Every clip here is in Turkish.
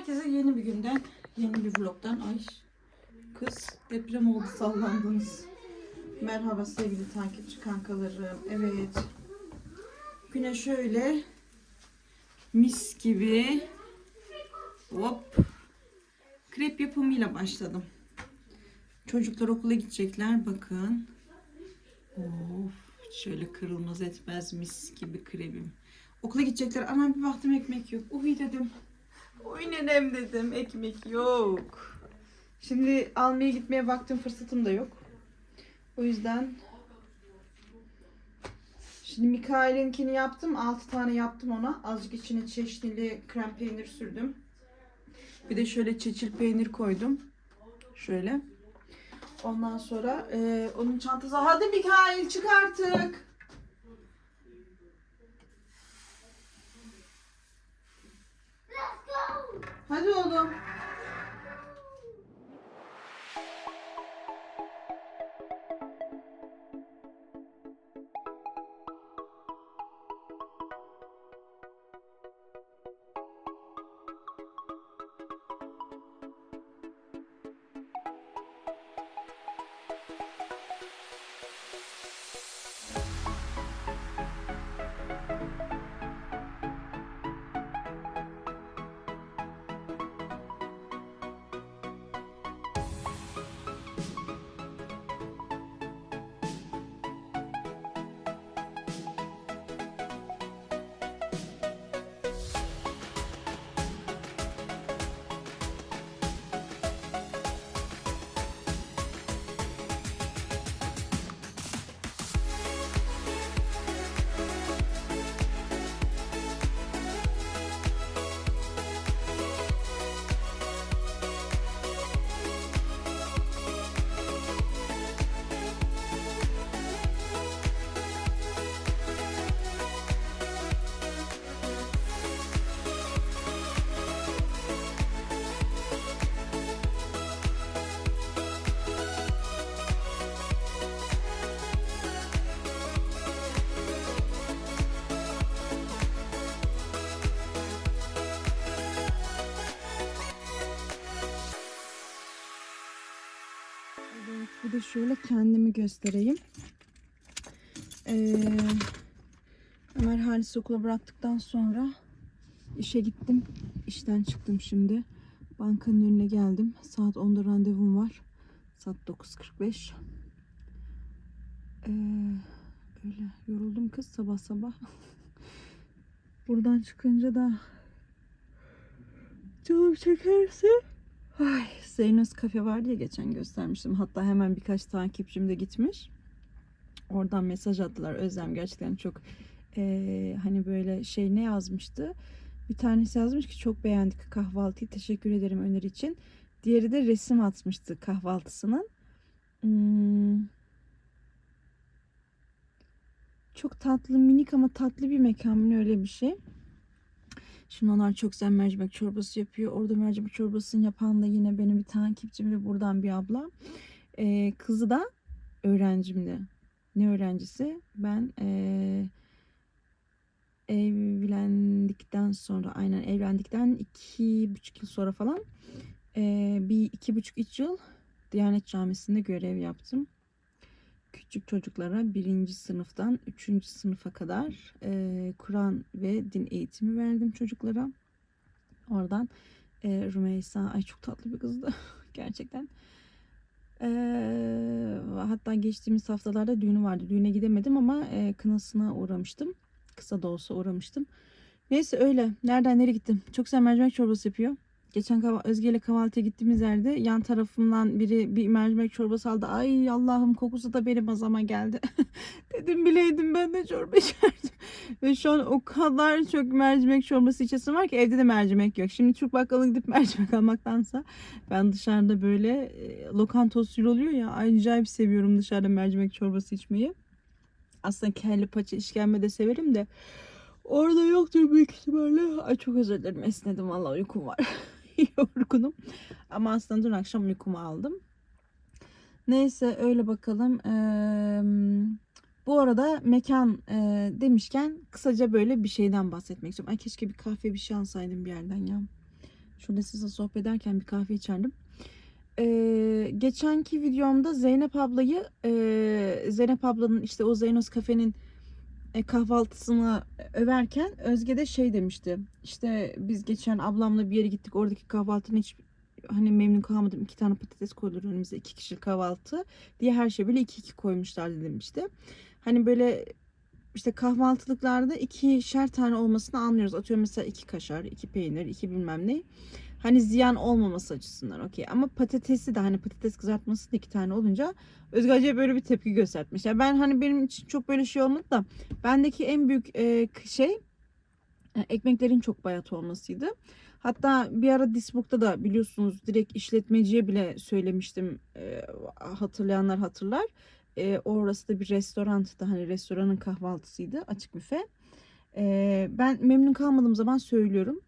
Herkese yeni bir günden, yeni bir vlogdan. Ay kız deprem oldu sallandınız. Merhaba sevgili takipçi kankalarım. Evet. Güne şöyle mis gibi hop krep yapımıyla başladım. Çocuklar okula gidecekler bakın. Of şöyle kırılmaz etmez mis gibi krebim. Okula gidecekler ama bir baktım ekmek yok. Uy dedim. Uy nenem dedim ekmek yok. Şimdi almaya gitmeye vaktim fırsatım da yok. O yüzden Şimdi Mikail'inkini yaptım. 6 tane yaptım ona. Azıcık içine çeşnili krem peynir sürdüm. Bir de şöyle çeçil peynir koydum. Şöyle. Ondan sonra e, onun çantası. Hadi Mikail çık artık. Hadi oğlum. Bir de şöyle kendimi göstereyim. Ee, Ömer Halis'i okula bıraktıktan sonra işe gittim. İşten çıktım şimdi. Bankanın önüne geldim. Saat 10'da randevum var. Saat 9.45. Ee, öyle yoruldum kız sabah sabah. Buradan çıkınca da canım çekerse Ay, Zeynos kafe vardı ya geçen göstermiştim. Hatta hemen birkaç takipçim de gitmiş. Oradan mesaj attılar. Özlem gerçekten çok eee, hani böyle şey ne yazmıştı? Bir tanesi yazmış ki çok beğendik kahvaltıyı. Teşekkür ederim öneri için. Diğeri de resim atmıştı kahvaltısının. Hmm. Çok tatlı minik ama tatlı bir mekan öyle bir şey. Şimdi onlar çok güzel mercimek çorbası yapıyor. Orada mercimek çorbasını yapan da yine benim bir takipçim ve buradan bir abla. Ee, kızı da öğrencimdi. Ne öğrencisi? Ben ee, evlendikten sonra aynen evlendikten iki buçuk yıl sonra falan ee, bir iki buçuk üç yıl Diyanet Camisi'nde görev yaptım. Küçük çocuklara birinci sınıftan üçüncü sınıfa kadar e, Kur'an ve din eğitimi verdim çocuklara. Oradan e, Rümeysa, ay çok tatlı bir kızdı gerçekten. E, hatta geçtiğimiz haftalarda düğünü vardı. Düğüne gidemedim ama e, kınasına uğramıştım. Kısa da olsa uğramıştım. Neyse öyle. Nereden nereye gittim? Çok güzel mercimek çorbası yapıyor. Geçen Özge ile kahvaltıya gittiğimiz yerde yan tarafımdan biri bir mercimek çorbası aldı. Ay Allah'ım kokusu da benim azama geldi. Dedim bileydim ben de çorba içerdim. Ve şu an o kadar çok mercimek çorbası içesim var ki evde de mercimek yok. Şimdi Türk bakkalına gidip mercimek almaktansa ben dışarıda böyle e, lokanta usulü oluyor ya acayip seviyorum dışarıda mercimek çorbası içmeyi. Aslında kelle paça işkembe de severim de orada yoktur büyük ihtimalle. Ay çok özür dilerim esnedim valla uykum var. Yorgunum. Ama aslında dün akşam uykumu aldım. Neyse öyle bakalım. Eee, bu arada mekan eee, demişken kısaca böyle bir şeyden bahsetmek istiyorum. Ay keşke bir kahve bir şey alsaydım bir yerden ya. Şurada size sohbet ederken bir kahve içerdim. Ee, geçenki videomda Zeynep ablayı e, Zeynep ablanın işte o Zeynos kafenin e, kahvaltısını överken Özge de şey demişti. İşte biz geçen ablamla bir yere gittik. Oradaki kahvaltının hiç hani memnun kalmadım. İki tane patates koydular önümüze. iki kişilik kahvaltı diye her şey böyle iki iki koymuşlardı demişti. Hani böyle işte kahvaltılıklarda ikişer tane olmasını anlıyoruz. Atıyorum mesela iki kaşar, iki peynir, iki bilmem ne. Hani ziyan olmaması açısından okey. Ama patatesi de hani patates kızartması da iki tane olunca Özge Hacı'ya böyle bir tepki göstermiş. Yani ben hani benim için çok böyle şey olmadı da bendeki en büyük e, şey e, ekmeklerin çok bayat olmasıydı. Hatta bir ara Disbook'ta da biliyorsunuz direkt işletmeciye bile söylemiştim. E, hatırlayanlar hatırlar. E, orası da bir restorandı. Hani restoranın kahvaltısıydı. Açık büfe. E, ben memnun kalmadığım zaman söylüyorum.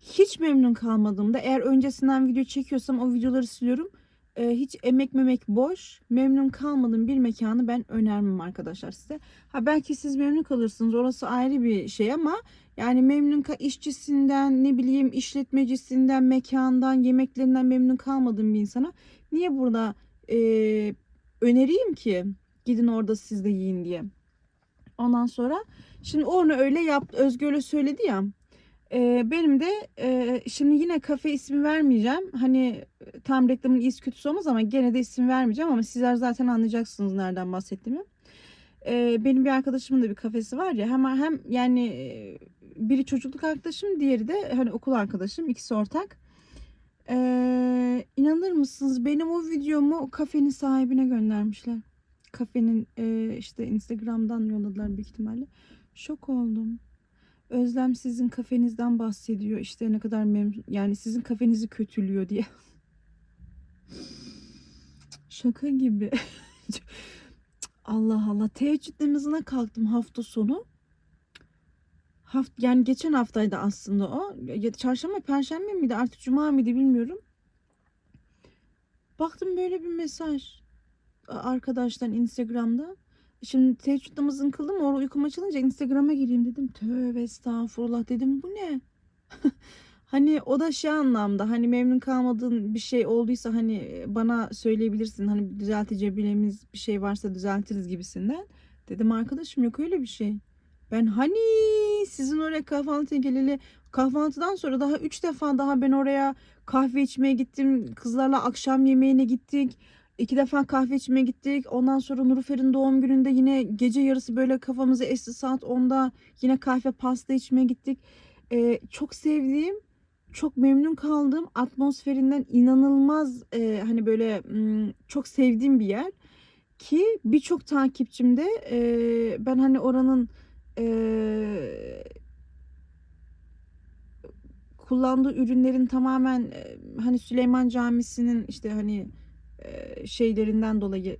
Hiç memnun kalmadığımda eğer öncesinden video çekiyorsam o videoları siliyorum. E, hiç emek memek boş. Memnun kalmadığım bir mekanı ben önermem arkadaşlar size. Ha belki siz memnun kalırsınız. Orası ayrı bir şey ama yani memnun işçisinden ne bileyim işletmecisinden, mekandan, yemeklerinden memnun kalmadığım bir insana niye burada e, önereyim ki gidin orada siz de yiyin diye. Ondan sonra şimdi onu öyle yaptı. Özgür öyle söyledi ya. Benim de e, şimdi yine kafe ismi vermeyeceğim. Hani tam reklamın iyisi kötüsü olmaz ama gene de isim vermeyeceğim ama sizler zaten anlayacaksınız nereden bahsettiğimi. E, benim bir arkadaşımın da bir kafesi var ya hemen hem yani biri çocukluk arkadaşım diğeri de hani okul arkadaşım ikisi ortak. Ee, inanır mısınız benim o videomu kafenin sahibine göndermişler. Kafenin e, işte Instagram'dan yolladılar büyük ihtimalle. Şok oldum. Özlem sizin kafenizden bahsediyor. İşte ne kadar memnun yani sizin kafenizi kötülüyor diye. Şaka gibi. Allah Allah. Teheccüd namazına kalktım hafta sonu. Haft yani geçen haftaydı aslında o. Ya çarşamba, perşembe miydi? Artık cuma mıydı bilmiyorum. Baktım böyle bir mesaj arkadaştan Instagram'da. Şimdi teheccüd namazını kıldım. Orada uykum açılınca Instagram'a gireyim dedim. Tövbe estağfurullah dedim. Bu ne? hani o da şey anlamda hani memnun kalmadığın bir şey olduysa hani bana söyleyebilirsin. Hani düzelteceğimiz bir şey varsa düzeltiriz gibisinden. Dedim arkadaşım yok öyle bir şey. Ben hani sizin oraya kahvaltıya geleli kahvaltıdan sonra daha üç defa daha ben oraya kahve içmeye gittim. Kızlarla akşam yemeğine gittik. İki defa kahve içmeye gittik. Ondan sonra Nurfer'in doğum gününde yine gece yarısı böyle kafamızı esti saat 10'da yine kahve pasta içmeye gittik. Ee, çok sevdiğim, çok memnun kaldığım atmosferinden inanılmaz e, hani böyle çok sevdiğim bir yer. Ki birçok takipçimde e, ben hani oranın e, kullandığı ürünlerin tamamen e, hani Süleyman Camisi'nin işte hani şeylerinden dolayı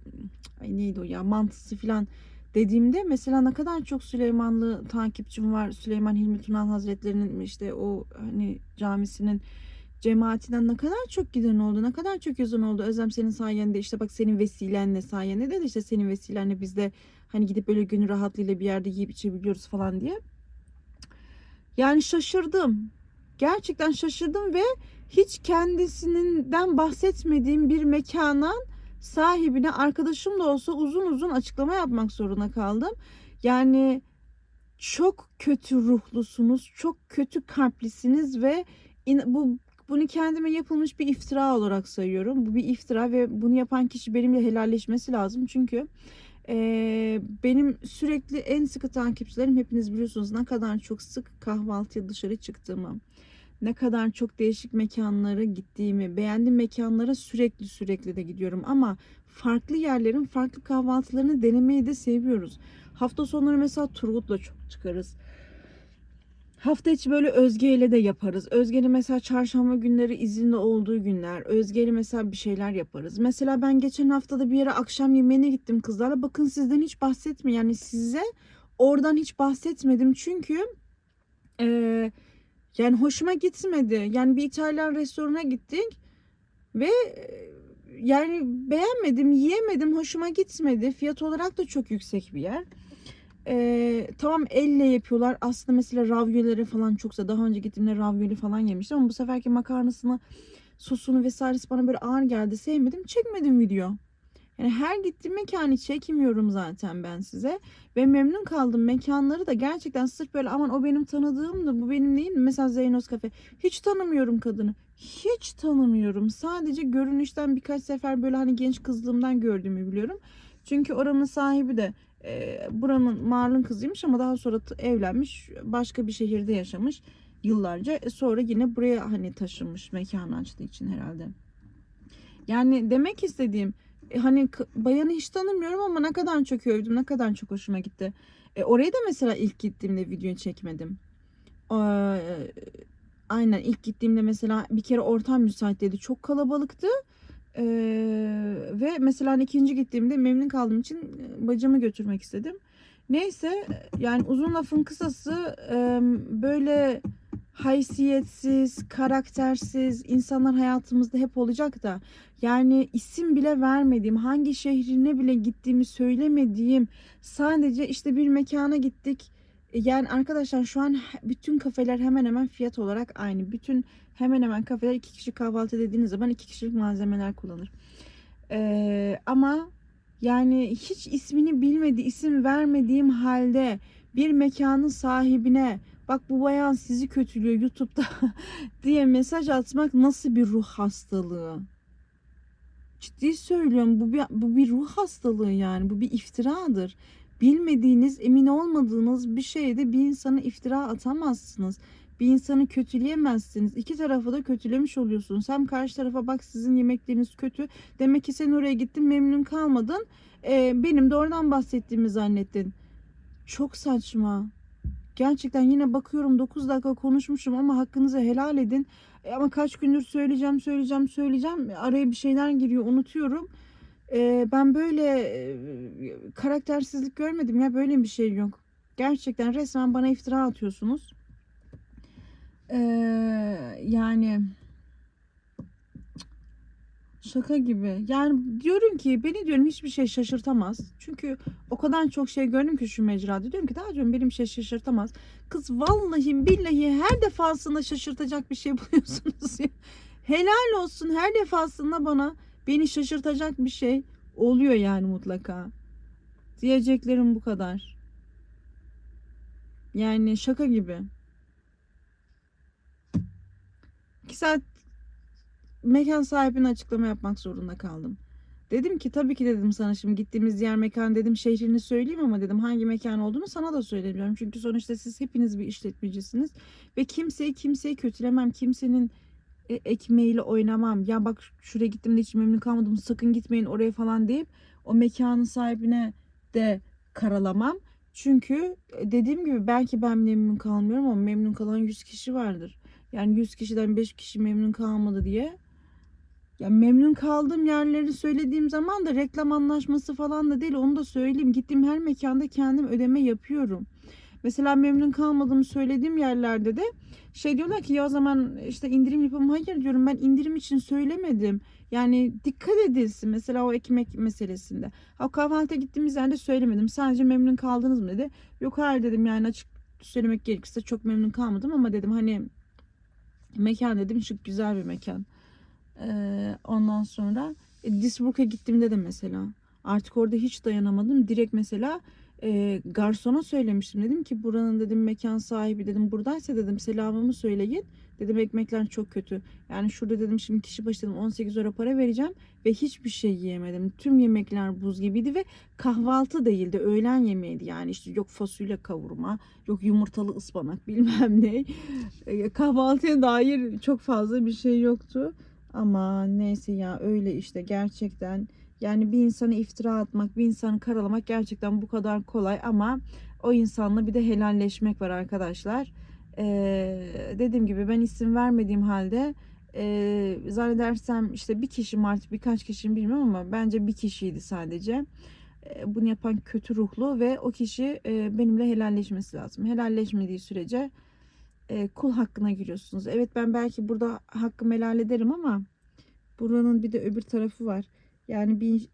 ay neydi o ya mantısı falan dediğimde mesela ne kadar çok Süleymanlı takipçim var. Süleyman Hilmi Tunan Hazretleri'nin işte o hani camisinin cemaatinden ne kadar çok giden oldu, ne kadar çok yazan oldu. Özlem senin sayende işte bak senin vesilenle sayende de işte senin vesilenle biz de hani gidip böyle gönül rahatlığıyla bir yerde yiyip içebiliyoruz falan diye. Yani şaşırdım. Gerçekten şaşırdım ve hiç kendisinden bahsetmediğim bir mekanın sahibine arkadaşım da olsa uzun uzun açıklama yapmak zorunda kaldım. Yani çok kötü ruhlusunuz, çok kötü kalplisiniz ve bu bunu kendime yapılmış bir iftira olarak sayıyorum. Bu bir iftira ve bunu yapan kişi benimle helalleşmesi lazım. Çünkü e, benim sürekli en sıkı takipçilerim hepiniz biliyorsunuz ne kadar çok sık kahvaltıya dışarı çıktığımı, ne kadar çok değişik mekanlara gittiğimi, beğendiğim mekanlara sürekli sürekli de gidiyorum ama farklı yerlerin farklı kahvaltılarını denemeyi de seviyoruz. Hafta sonları mesela Turgut'la çok çıkarız. Hafta içi böyle Özge ile de yaparız. Özge'nin mesela çarşamba günleri izinli olduğu günler. Özge ile mesela bir şeyler yaparız. Mesela ben geçen haftada bir yere akşam yemeğine gittim kızlarla. Bakın sizden hiç bahsetme. Yani size oradan hiç bahsetmedim. Çünkü eee yani hoşuma gitmedi. Yani bir İtalyan restorana gittik ve yani beğenmedim, yiyemedim, hoşuma gitmedi. Fiyat olarak da çok yüksek bir yer. Ee, tamam elle yapıyorlar. Aslında mesela ravyoleri falan çoksa daha önce gittiğimde ravioli falan yemiştim ama bu seferki makarnasını sosunu vesairesi bana böyle ağır geldi. Sevmedim. Çekmedim video. Yani her gittiğim mekanı çekmiyorum zaten ben size. Ve memnun kaldım. Mekanları da gerçekten sırf böyle aman o benim tanıdığım da bu benim değil mi? Mesela Zeynos Cafe. Hiç tanımıyorum kadını. Hiç tanımıyorum. Sadece görünüşten birkaç sefer böyle hani genç kızlığımdan gördüğümü biliyorum. Çünkü oranın sahibi de e, buranın Marl'ın kızıymış ama daha sonra evlenmiş. Başka bir şehirde yaşamış yıllarca. E, sonra yine buraya hani taşınmış mekan açtığı için herhalde. Yani demek istediğim e, hani bayanı hiç tanımıyorum ama ne kadar çok övdüm, ne kadar çok hoşuma gitti. E, oraya da mesela ilk gittiğimde video çekmedim. Ee, aynen ilk gittiğimde mesela bir kere ortam müsait dedi. Çok kalabalıktı. Ee, ve mesela hani ikinci gittiğimde memnun kaldığım için e, bacımı götürmek istedim. Neyse yani uzun lafın kısası e, böyle haysiyetsiz, karaktersiz insanlar hayatımızda hep olacak da yani isim bile vermediğim, hangi şehrine bile gittiğimi söylemediğim sadece işte bir mekana gittik. Yani arkadaşlar şu an bütün kafeler hemen hemen fiyat olarak aynı. Bütün hemen hemen kafeler iki kişi kahvaltı dediğiniz zaman iki kişilik malzemeler kullanır. Ee, ama yani hiç ismini bilmedi, isim vermediğim halde bir mekanın sahibine bak bu bayan sizi kötülüyor YouTube'da diye mesaj atmak nasıl bir ruh hastalığı? Ciddi söylüyorum bu bir, bu bir ruh hastalığı yani bu bir iftiradır. Bilmediğiniz, emin olmadığınız bir şeyde bir insana iftira atamazsınız. Bir insanı kötüleyemezsiniz. İki tarafı da kötülemiş oluyorsunuz. Hem karşı tarafa bak sizin yemekleriniz kötü. Demek ki sen oraya gittin memnun kalmadın. Ee, benim de oradan bahsettiğimi zannettin. Çok saçma. Gerçekten yine bakıyorum 9 dakika konuşmuşum ama hakkınızı helal edin. E, ama kaç gündür söyleyeceğim, söyleyeceğim, söyleyeceğim. Araya bir şeyler giriyor, unutuyorum. E, ben böyle e, karaktersizlik görmedim ya. Böyle bir şey yok. Gerçekten resmen bana iftira atıyorsunuz. E, yani şaka gibi. Yani diyorum ki beni diyorum hiçbir şey şaşırtamaz. Çünkü o kadar çok şey gördüm ki şu mecrada. Diyorum ki daha diyorum benim şey şaşırtamaz. Kız vallahi billahi her defasında şaşırtacak bir şey buluyorsunuz ya. Helal olsun her defasında bana beni şaşırtacak bir şey oluyor yani mutlaka. Diyeceklerim bu kadar. Yani şaka gibi. İki saat mekan sahibine açıklama yapmak zorunda kaldım. Dedim ki tabii ki dedim sana şimdi gittiğimiz diğer mekan dedim şehrini söyleyeyim ama dedim hangi mekan olduğunu sana da söylemiyorum. Çünkü sonuçta siz hepiniz bir işletmecisiniz ve kimseyi kimseyi kötülemem. Kimsenin e, ekmeğiyle oynamam. Ya bak şuraya gittim de hiç memnun kalmadım. Sakın gitmeyin oraya falan deyip o mekanın sahibine de karalamam. Çünkü e, dediğim gibi belki ben memnun kalmıyorum ama memnun kalan 100 kişi vardır. Yani 100 kişiden 5 kişi memnun kalmadı diye. Ya memnun kaldığım yerleri söylediğim zaman da reklam anlaşması falan da değil onu da söyleyeyim. Gittiğim her mekanda kendim ödeme yapıyorum. Mesela memnun kalmadığımı söylediğim yerlerde de şey diyorlar ki ya o zaman işte indirim yapalım. Hayır diyorum ben indirim için söylemedim. Yani dikkat edilsin mesela o ekmek meselesinde. Ha, kahvaltıya gittiğimiz yerde söylemedim. Sadece memnun kaldınız mı dedi. Yok hayır dedim yani açık söylemek gerekirse çok memnun kalmadım ama dedim hani mekan dedim şık güzel bir mekan. Ondan sonra e, Disburg'a gittiğimde de mesela artık orada hiç dayanamadım. Direkt mesela e, garsona söylemiştim. Dedim ki buranın dedim mekan sahibi dedim buradaysa dedim selamımı söyleyin. Dedim ekmekler çok kötü. Yani şurada dedim şimdi kişi başı dedim 18 euro para vereceğim ve hiçbir şey yiyemedim. Tüm yemekler buz gibiydi ve kahvaltı değildi. Öğlen yemeğiydi. Yani işte yok fasulye kavurma, yok yumurtalı ıspanak bilmem ne. E, kahvaltıya dair çok fazla bir şey yoktu. Ama neyse ya öyle işte gerçekten yani bir insanı iftira atmak, bir insanı karalamak gerçekten bu kadar kolay ama o insanla bir de helalleşmek var arkadaşlar. Ee, dediğim gibi ben isim vermediğim halde e, zannedersem işte bir kişi mi artık birkaç kişi mi bilmiyorum ama bence bir kişiydi sadece. E, bunu yapan kötü ruhlu ve o kişi e, benimle helalleşmesi lazım. Helalleşmediği sürece e, kul hakkına giriyorsunuz. Evet ben belki burada hakkımı helal ederim ama buranın bir de öbür tarafı var. Yani bir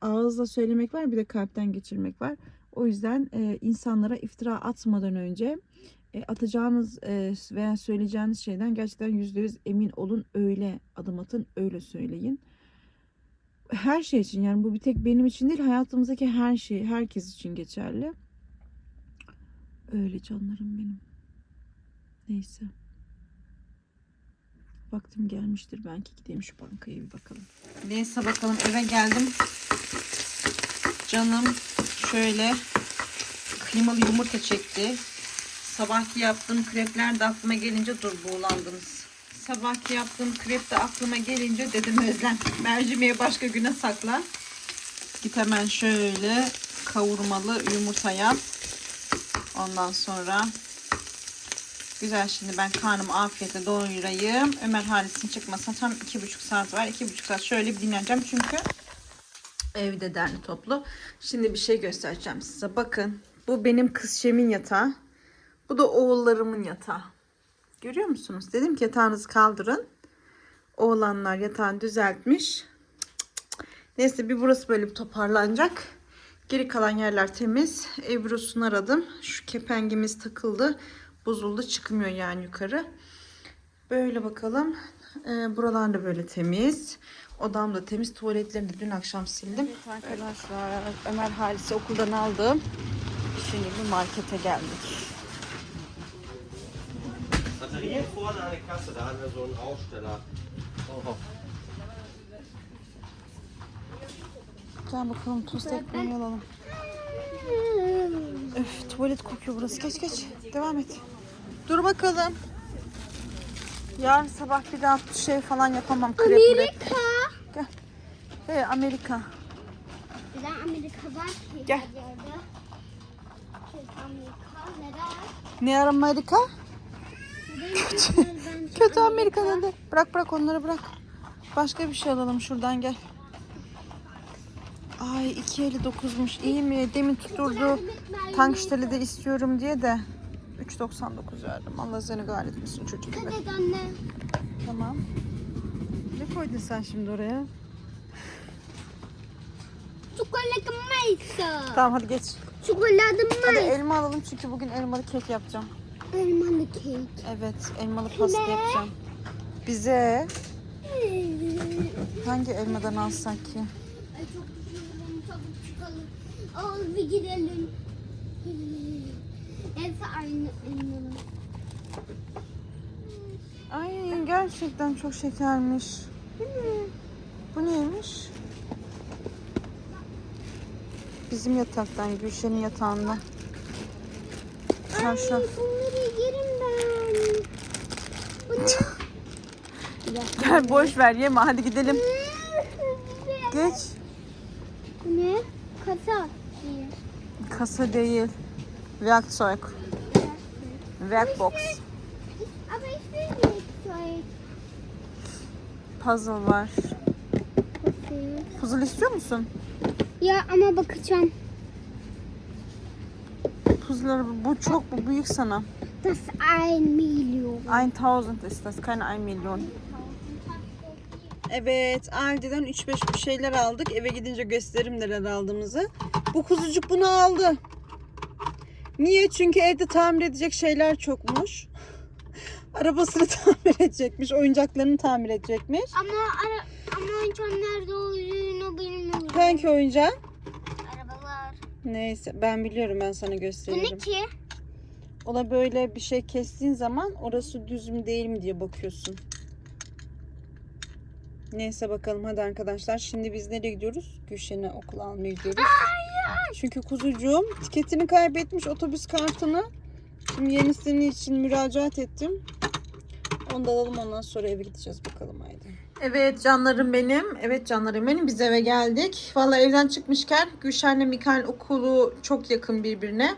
ağızla söylemek var bir de kalpten geçirmek var. O yüzden e, insanlara iftira atmadan önce e, atacağınız e, veya söyleyeceğiniz şeyden gerçekten yüzde yüz emin olun. Öyle adım atın, öyle söyleyin. Her şey için yani bu bir tek benim için değil hayatımızdaki her şey herkes için geçerli. Öyle canlarım benim. Neyse. Vaktim gelmiştir. Belki gideyim şu bankaya bir bakalım. Neyse bakalım eve geldim. Canım şöyle kıymalı yumurta çekti. Sabahki yaptığım krepler de aklıma gelince dur buğulandınız. Sabahki yaptığım krep de aklıma gelince dedim Özlem mercimeği başka güne sakla. Git hemen şöyle kavurmalı yumurta yap. Ondan sonra güzel şimdi ben karnımı afiyetle doyurayım. Ömer Halis'in çıkmasına tam iki buçuk saat var. iki buçuk saat şöyle bir dinleneceğim çünkü evde derli toplu. Şimdi bir şey göstereceğim size. Bakın bu benim kız Şem'in yatağı. Bu da oğullarımın yatağı. Görüyor musunuz? Dedim ki yatağınızı kaldırın. Oğlanlar yatağını düzeltmiş. Neyse bir burası böyle bir toparlanacak. Geri kalan yerler temiz. Ebros'unu aradım. Şu kepengimiz takıldı. Bozuldu çıkmıyor yani yukarı. Böyle bakalım. Ee, buralar da böyle temiz. Odam da temiz. Tuvaletlerini de dün akşam sildim. arkadaşlar Ömer Halis'i okuldan aldım. Şimdi bir markete geldik. Batterien. Gel bakalım tost ekmeği alalım. Öf tuvalet kokuyor burası. Geç geç. Devam et. Dur bakalım. Yarın sabah bir daha şey falan yapamam. Krep mrep. Amerika. Gel. Hey Amerika. Neden Amerika var ki? Gel. her yerde? Çünkü Amerika neden? Ne Amerika? Neden Kötü Amerika dedi. Bırak bırak onları bırak. Başka bir şey alalım şuradan gel. Ay 2.59'muş. İyi mi? Demin tutturdu. Tanksteli de istiyorum diye de 3.99 verdim. Allah seni kahretmesin çocuk gibi. Dikkat et anne. Tamam. Ne koydun sen şimdi oraya? Çikolata maysa. Tamam hadi geç. Çikolata Hadi maysa. elma alalım çünkü bugün elmalı kek yapacağım. Elmalı kek. Evet elmalı pasta yapacağım. Bize hangi elmadan alsak ki? Ay çok. Çabuk çıkalım. Al bir gidelim. Hepsi aynı elmalı. Ay gerçekten çok şekermiş. Bu neymiş? Bizim yataktan, Gülşen'in yatağında. Çarşaf. Bunları yerim ben. Gel boş ver yeme hadi gidelim. Geç. Bu ne? Kasa. Değil. Kasa değil. Werkzeug. Werkbox. Aber ich will nicht Zeug. Puzzle var. Puzzle istiyor musun? Ya ama bakacağım. Puzzle bu çok bu büyük sana. Das 1 Million. 1000 ist das, keine 1 milyon. Evet, Aldi'den 3-5 bir şeyler aldık. Eve gidince gösteririm neler aldığımızı. Bu kuzucuk bunu aldı. Niye? Çünkü evde tamir edecek şeyler çokmuş. Arabasını tamir edecekmiş, oyuncaklarını tamir edecekmiş. Ama ara, ama oyuncağın nerede olduğunu bilmiyorum. Hangi oyuncağı? Arabalar. Neyse ben biliyorum ben sana Bu ne gösteririm. ki? Ona böyle bir şey kestiğin zaman orası düz mü değil mi diye bakıyorsun. Neyse bakalım hadi arkadaşlar. Şimdi biz nereye gidiyoruz? Gülşen'e okula almaya gidiyoruz. Çünkü kuzucuğum tiketini kaybetmiş otobüs kartını. Şimdi yenisini için müracaat ettim. Onu da alalım ondan sonra eve gideceğiz bakalım haydi. Evet canlarım benim. Evet canlarım benim. Biz eve geldik. Vallahi evden çıkmışken Gülşen'le Mikael okulu çok yakın birbirine.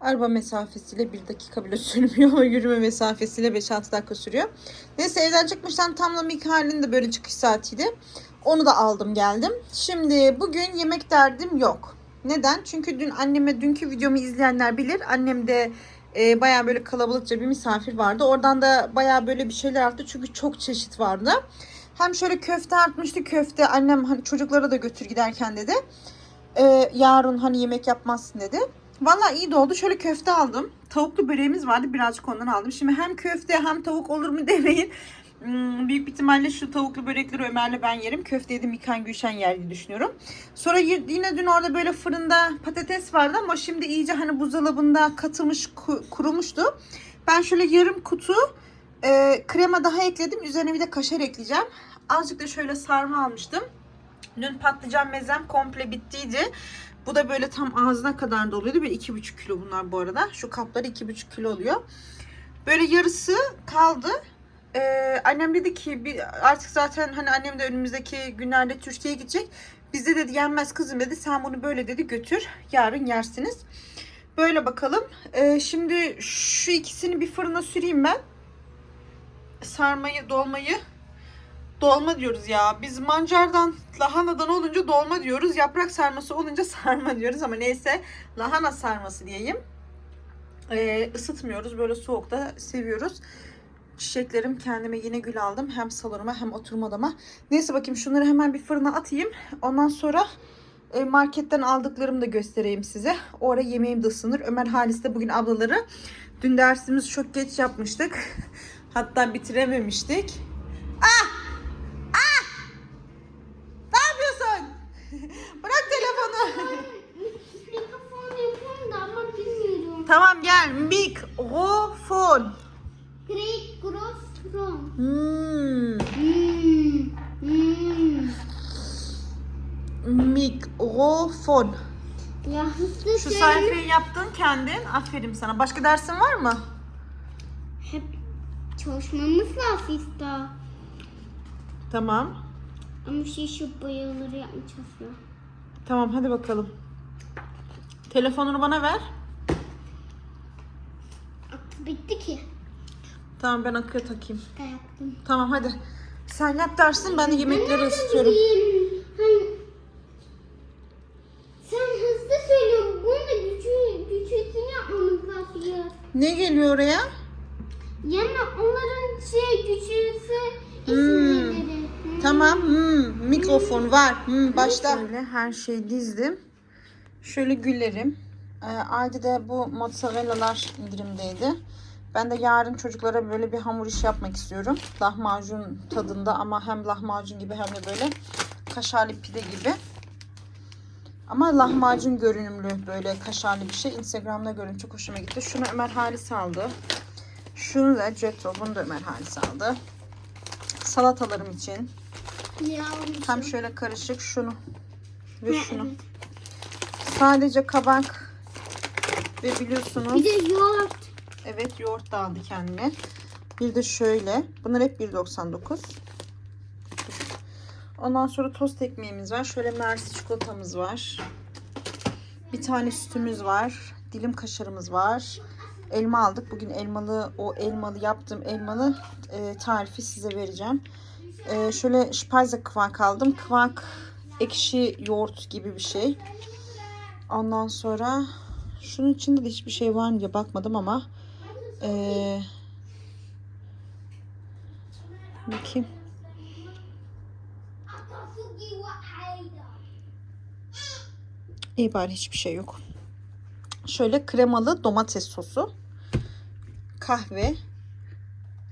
Araba mesafesiyle bir dakika bile sürmüyor. Yürüme mesafesiyle 5-6 dakika sürüyor. Neyse evden çıkmıştan tam da Mikael'in de böyle çıkış saatiydi. Onu da aldım geldim. Şimdi bugün yemek derdim yok. Neden? Çünkü dün anneme dünkü videomu izleyenler bilir. Annem de e, bayağı böyle kalabalıkça bir misafir vardı. Oradan da bayağı böyle bir şeyler arttı. Çünkü çok çeşit vardı. Hem şöyle köfte artmıştı köfte. Annem hani çocuklara da götür giderken dedi. Ee, yarın hani yemek yapmazsın dedi. Valla iyi de oldu. Şöyle köfte aldım. Tavuklu böreğimiz vardı. Birazcık ondan aldım. Şimdi hem köfte hem tavuk olur mu demeyin. Hmm, büyük bir ihtimalle şu tavuklu börekleri Ömer'le ben yerim. Köfteyi de Mikan Gülşen yer diye düşünüyorum. Sonra yine dün orada böyle fırında patates vardı ama şimdi iyice hani buzdolabında katılmış ku- kurumuştu. Ben şöyle yarım kutu e, krema daha ekledim. Üzerine bir de kaşar ekleyeceğim. Azıcık da şöyle sarma almıştım. Dün patlıcan mezem komple bittiydi. Bu da böyle tam ağzına kadar doluydu. Böyle iki buçuk kilo bunlar bu arada. Şu kapları iki buçuk kilo oluyor. Böyle yarısı kaldı. Ee, annem dedi ki bir, artık zaten hani annem de önümüzdeki günlerde Türkiye'ye gidecek. Bizde dedi yenmez kızım dedi. Sen bunu böyle dedi götür. Yarın yersiniz. Böyle bakalım. Ee, şimdi şu ikisini bir fırına süreyim ben. Sarmayı, dolmayı. Dolma diyoruz ya. Biz mancardan, lahanadan olunca dolma diyoruz. Yaprak sarması olunca sarma diyoruz ama neyse lahana sarması diyeyim. Ee, ısıtmıyoruz. Böyle soğukta seviyoruz. Çiçeklerim kendime yine gül aldım. Hem salonuma hem oturma odama. Neyse bakayım şunları hemen bir fırına atayım. Ondan sonra e, marketten aldıklarımı da göstereyim size. O ara yemeğim de ısınır. Ömer Halis de bugün ablaları. Dün dersimizi çok geç yapmıştık. Hatta bitirememiştik. Ah! Ah! Ne yapıyorsun? Bırak telefonu. Mikrofon yapıyorum da ama bilmiyorum. tamam gel. Mikrofon. Hmm. Hmm. Hmm. Mikrofon. Ya hızlı Şu söyle. sayfayı yaptın kendin. Aferin sana. Başka dersin var mı? Hep çalışmamız lazım işte. Tamam. Ama şey şu boyaları yapmayacağız ya. Tamam hadi bakalım. Telefonunu bana ver. Bitti ki. Tamam ben akıya takayım. Ben yaptım. Tamam hadi. Sen yap dersin ben de yemekleri ısıtıyorum. Bileyim. Hani... Sen hızlı söylüyorsun. Bunu da güçlü, güçlüsünü yapmamız lazım. Ne geliyor oraya? Yani onların şey güçlüsü Hmm. isimleri. Hmm. Tamam. Hmm, mikrofon var. Hmm, başla. Şöyle her şeyi dizdim. Şöyle güllerim. Ee, Aldi'de bu mozzarellalar indirimdeydi. Ben de yarın çocuklara böyle bir hamur işi yapmak istiyorum. Lahmacun tadında ama hem lahmacun gibi hem de böyle kaşarlı pide gibi. Ama lahmacun görünümlü böyle kaşarlı bir şey. Instagram'da gördüm çok hoşuma gitti. Şunu Ömer Halis aldı. Şunu da Cetto. Bunu da Ömer Halis aldı. Salatalarım için. Yavrum. Tam şöyle karışık şunu ve Ne, şunu. Sadece kabak ve biliyorsunuz Bir de yoğurt. Evet yoğurt da aldı kendine. Bir de şöyle. Bunlar hep 1.99. Ondan sonra tost ekmeğimiz var. Şöyle mersi çikolatamız var. Bir tane sütümüz var. Dilim kaşarımız var. Elma aldık. Bugün elmalı o elmalı yaptığım elmalı e, tarifi size vereceğim. E, şöyle Speise kıvak aldım. Kıvak ekşi yoğurt gibi bir şey. Ondan sonra şunun içinde de hiçbir şey var mı diye bakmadım ama e, bakayım. İyi bari hiçbir şey yok. Şöyle kremalı domates sosu. Kahve.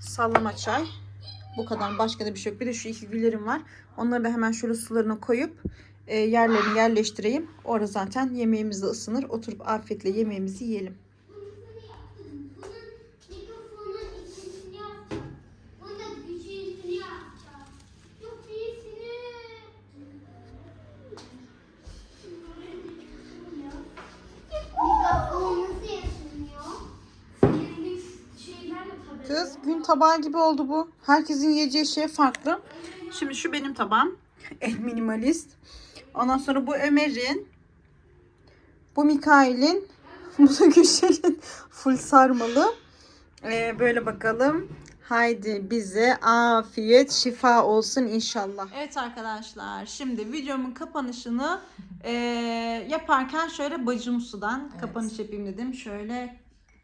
Sallama çay. Bu kadar. Başka da bir şey yok. Bir de şu iki güllerim var. Onları da hemen şöyle sularına koyup e, yerlerini yerleştireyim. Orada zaten yemeğimiz de ısınır. Oturup afiyetle yemeğimizi yiyelim. Kız gün tabağı gibi oldu bu. Herkesin yiyeceği şey farklı. Şimdi şu benim tabağım. En minimalist. Ondan sonra bu Ömer'in. Bu Mikail'in. Bu da Gülşen'in. Full sarmalı. Ee, böyle bakalım. Haydi bize afiyet şifa olsun inşallah. Evet arkadaşlar şimdi videomun kapanışını eee, yaparken şöyle bacım sudan kapanış yapayım dedim. Şöyle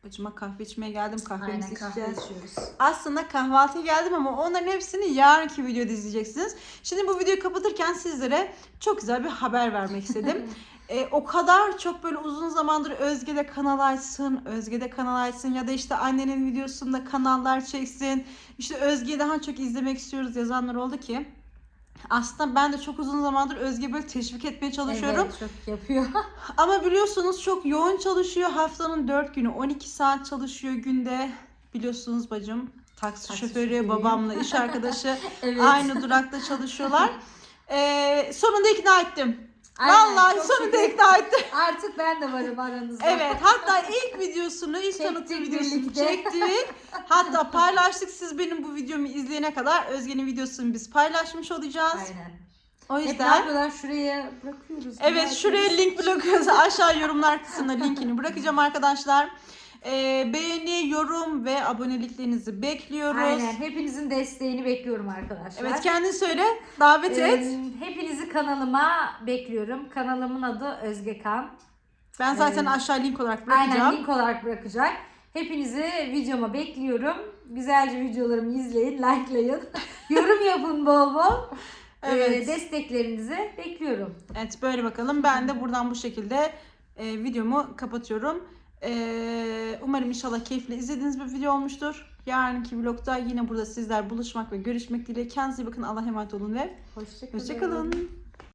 bacıma kahve içmeye geldim. Kahvemizi Aynen kahve içeceğiz. içiyoruz. Aslında kahvaltıya geldim ama onların hepsini yarınki videoda izleyeceksiniz. Şimdi bu videoyu kapatırken sizlere çok güzel bir haber vermek istedim. E, o kadar çok böyle uzun zamandır Özge'de kanal açsın, Özge'de kanal açsın ya da işte annenin videosunda kanallar çeksin. İşte Özge'yi daha çok izlemek istiyoruz yazanlar oldu ki. Aslında ben de çok uzun zamandır Özge böyle teşvik etmeye çalışıyorum. Evet, çok yapıyor. Ama biliyorsunuz çok yoğun çalışıyor. Haftanın 4 günü 12 saat çalışıyor günde. Biliyorsunuz bacım taksi, Taksi şoförü, şoförüyüm. babamla iş arkadaşı Evet. aynı durakta çalışıyorlar. Ee, sonunda ikna ettim. Aynen, Vallahi çok sonunda şükür. ikna ettim. Artık ben de varım aranızda. Evet hatta ilk videosunu, ilk Çektik tanıtım videosunu birlikte. çektik. Hatta paylaştık. Siz benim bu videomu izleyene kadar Özge'nin videosunu biz paylaşmış olacağız. Aynen. O Hep ne yüzden yapıyorlar? Şuraya bırakıyoruz. Evet şuraya link bırakıyoruz. Aşağı yorumlar kısmına linkini bırakacağım arkadaşlar. Ee, beğeni, yorum ve aboneliklerinizi bekliyoruz. Aynen. Hepinizin desteğini bekliyorum arkadaşlar. Evet kendin söyle. Davet Ee, et. Hepinizi kanalıma bekliyorum. Kanalımın adı Özge Kan. Ben zaten ee, aşağı link olarak bırakacağım. Aynen link olarak bırakacak. Hepinizi videoma bekliyorum. Güzelce videolarımı izleyin, likelayın. Yorum yapın bol bol. Evet. Ee, desteklerinizi bekliyorum. Evet böyle bakalım. Ben de buradan bu şekilde e, videomu kapatıyorum. Ee, umarım inşallah keyifle izlediğiniz bir video olmuştur. Yarınki vlogda yine burada sizler buluşmak ve görüşmek dileğiyle. Kendinize bakın. Allah'a emanet olun ve Hoşçakalın. hoşçakalın.